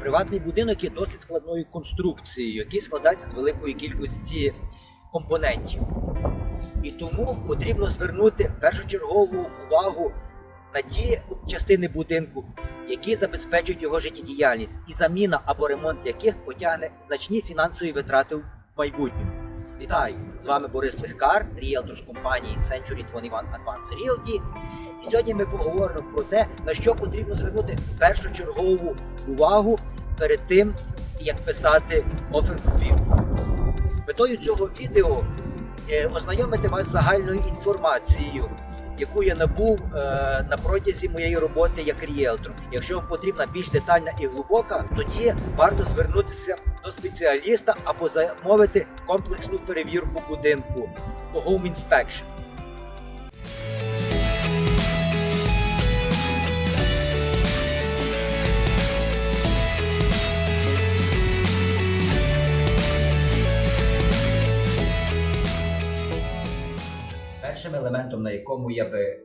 Приватний будинок є досить складною конструкцією, який складається з великої кількості компонентів. І тому потрібно звернути першочергову увагу на ті частини будинку, які забезпечують його життєдіяльність, і заміна або ремонт яких потягне значні фінансові витрати в майбутньому. Вітаю! З вами Борис Легкар, ріелтор з компанії Century 21 Advanced Realty. І сьогодні ми поговоримо про те, на що потрібно звернути першочергову увагу перед тим, як писати офер-купівлю. Метою цього відео е, ознайомити вас з загальною інформацією, яку я набув е, на протязі моєї роботи як ріелтор. Якщо вам потрібна більш детальна і глибока, тоді варто звернутися до спеціаліста або замовити комплексну перевірку будинку Home Inspection. Елементом, на якому я би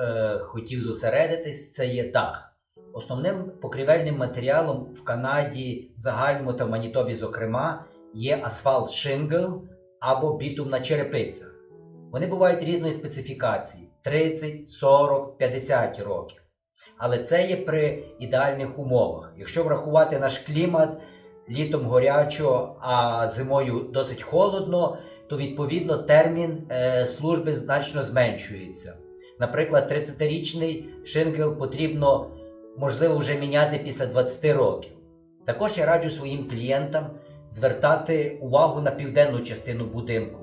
е, хотів зосередитись, це є дах. Основним покрівельним матеріалом в Канаді, в загальному та в Манітобі, зокрема, є асфальт шингл або бітумна черепиця. Вони бувають різної специфікації 30, 40, 50 років. Але це є при ідеальних умовах. Якщо врахувати наш клімат, літом горячо, а зимою досить холодно, то відповідно термін е, служби значно зменшується. Наприклад, 30-річний шингел потрібно, можливо, вже міняти після 20 років. Також я раджу своїм клієнтам звертати увагу на південну частину будинку.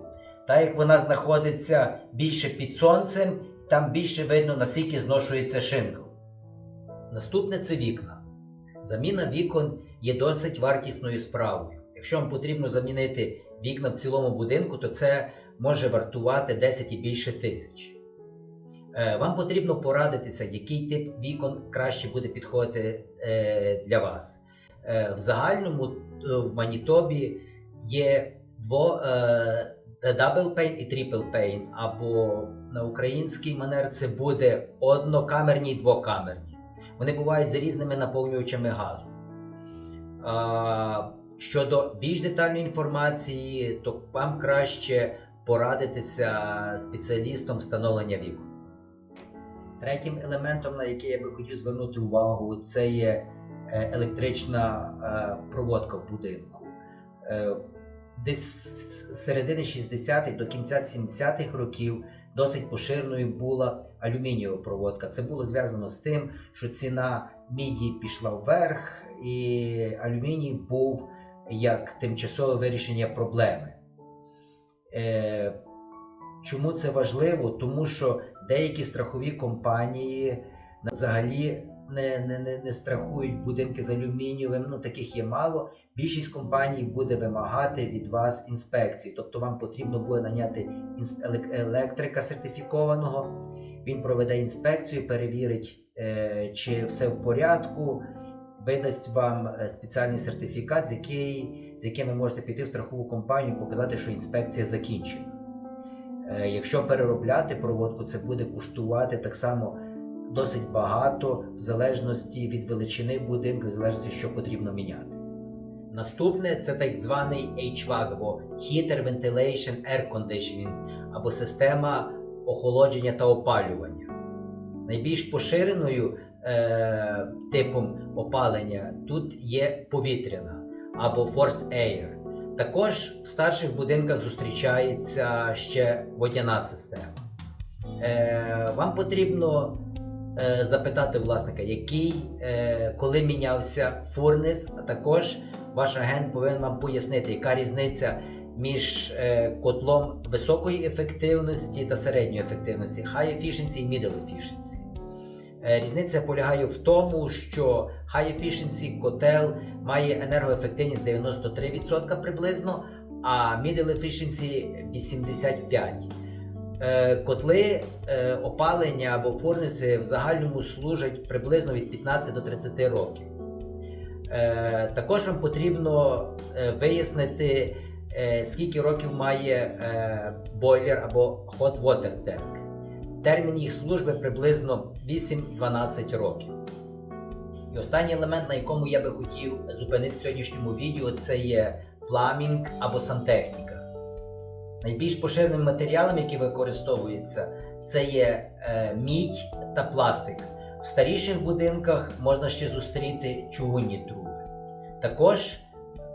Так як вона знаходиться більше під сонцем, там більше видно, наскільки зношується шингл. Наступне це вікна. Заміна вікон є досить вартісною справою. Якщо вам потрібно замінити вікна в цілому будинку, то це може вартувати 10 і більше тисяч. Е, Вам потрібно порадитися, який тип вікон краще буде підходити е, для вас. Е, В загальному в Манітобі є дво, double pane і triple pane, або на український манер це буде однокамерні і двокамерні. Вони бувають з різними наповнювачами газу. Щодо більш детальної інформації, то вам краще порадитися спеціалістом встановлення вікон. Третім елементом, на який я би хотів звернути увагу, це є е, електрична е, проводка в будинку. Е, Десь з середини 60-х до кінця 70-х років досить поширеною була алюмінієва проводка. Це було зв'язано з тим, що ціна міді пішла вверх, і алюміній був як тимчасове вирішення проблеми. Е, чому це важливо? Тому що деякі страхові компанії взагалі не, не, не, не страхують будинки з алюмінієвим, ну таких є мало. Більшість компаній буде вимагати від вас інспекції, тобто вам потрібно буде наняти електрика сертифікованого. Він проведе інспекцію, перевірить, е, чи все в порядку, видасть вам е, спеціальний сертифікат, з, який, з яким ви можете піти в страхову компанію і показати, що інспекція закінчена. Е, Якщо переробляти проводку, це буде коштувати так само досить багато, в залежності від величини будинку, в залежності, що потрібно міняти. Наступне це так званий HVAC, або Heater Ventilation Air Conditioning, або система охолодження та опалювання. Найбільш поширеною е, типом опалення тут є повітряна або Forced Air. Також в старших будинках зустрічається ще водяна система. Е, вам потрібно е, запитати власника, який, е, коли мінявся фурнес, а також ваш агент повинен вам пояснити, яка різниця між е, котлом високої ефективності та середньої ефективності, high efficiency і middle efficiency. Е, Різниця полягає в тому, що high efficiency котел має енергоефективність 93% приблизно, а middle efficiency 85%. Е, Котли е, опалення або фурнеси в загальному служать приблизно від 15 до 30 років. Також вам потрібно вияснити, скільки років має бойлер або hot water tank. Термін їх служби приблизно 8-12 років. І останній елемент, на якому я би хотів зупинити в сьогоднішньому відео, це є пламінг або сантехніка. Найбільш поширеним матеріалом, який використовується, це є е, мідь та пластик. В старіших будинках можна ще зустріти чугунні труби. Також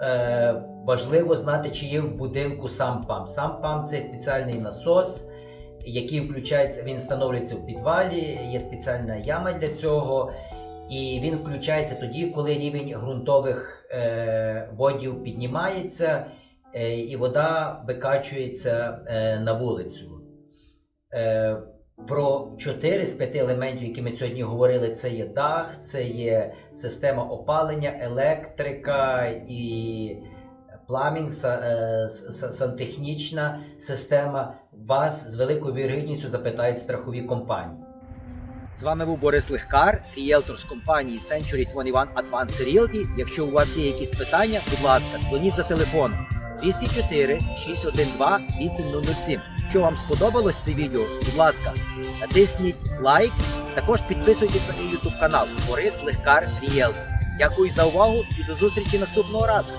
е, важливо знати, чи є в будинку сам пам. Сам пам це спеціальний насос, який включається, він встановлюється в підвалі, є спеціальна яма для цього. І він включається тоді, коли рівень ґрунтових е, водів піднімається е, і вода викачується е, на вулицю. Про 4 з 5 елементів, які ми сьогодні говорили, це є дах, це є система опалення, електрика і пламінг, е, сантехнічна система. Вас з великою вірогідністю запитають страхові компанії. З вами був Борис Легкар, ріелтор з компанії Century 21 Advanced Realty. Якщо у вас є якісь питання, будь ласка, дзвоніть за телефоном 204 612 8007. Якщо вам сподобалось це відео, будь ласка, натисніть лайк. Також підписуйтесь на мій YouTube канал Борис Легкар Ріелтор. Дякую за увагу і до зустрічі наступного разу.